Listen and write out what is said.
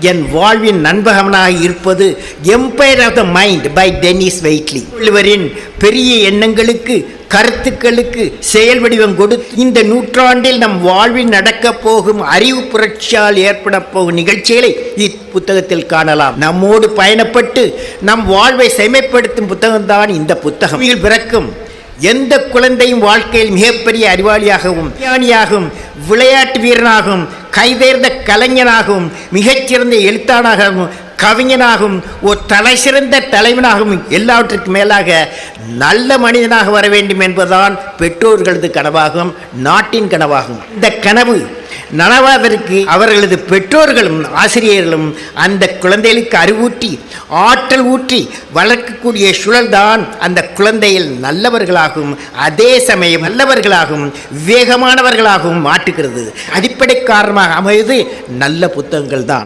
என் வாழ்வின் நண்பகவனாக இருப்பது empire of the mind by Dennis Waitley இவரின் பெரிய எண்ணங்களுக்கு கருத்துக்களுக்கு செயல் வடிவம் கொடுத்து இந்த நூற்றாண்டில் நம் வாழ்வில் நடக்கப் போகும் அறிவு புரட்சியால் ஏற்பட போகும் நிகழ்ச்சிகளை இப்புத்தகத்தில் காணலாம். நம்மோடு பயணப்பட்டு நம் வாழ்வை செமைப்படுத்தும் புத்தகம்தான் இந்த புத்தகம். இதில் பிறக்கும் எந்த குழந்தையும் வாழ்க்கையில் மிகப்பெரிய அறிவாளியாகவும் விஞ்ஞானியாகவும் விளையாட்டு வீரனாகவும் கைதேர்ந்த கலைஞனாகவும் மிகச்சிறந்த எழுத்தாளராகவும் கவிஞனாகவும் ஒரு தலை சிறந்த தலைவனாகவும் எல்லாவற்றுக்கு மேலாக நல்ல மனிதனாக வர வேண்டும் என்பதுதான் பெற்றோர்களது கனவாகும் நாட்டின் கனவாகும். இந்த கனவு நனவாதற்கு அவர்களது பெற்றோர்களும் ஆசிரியர்களும் அந்த குழந்தைகளுக்கு அறிவூட்டி ஆற்றல் ஊற்றி வளர்க்கக்கூடிய சூழல்தான் அந்த குழந்தையில் நல்லவர்களாகவும் அதே சமயம் நல்லவர்களாகவும் விவேகமானவர்களாகவும் மாற்றுகிறது. அடிப்படை காரணமாக அமைவது நல்ல புத்தகங்கள் தான்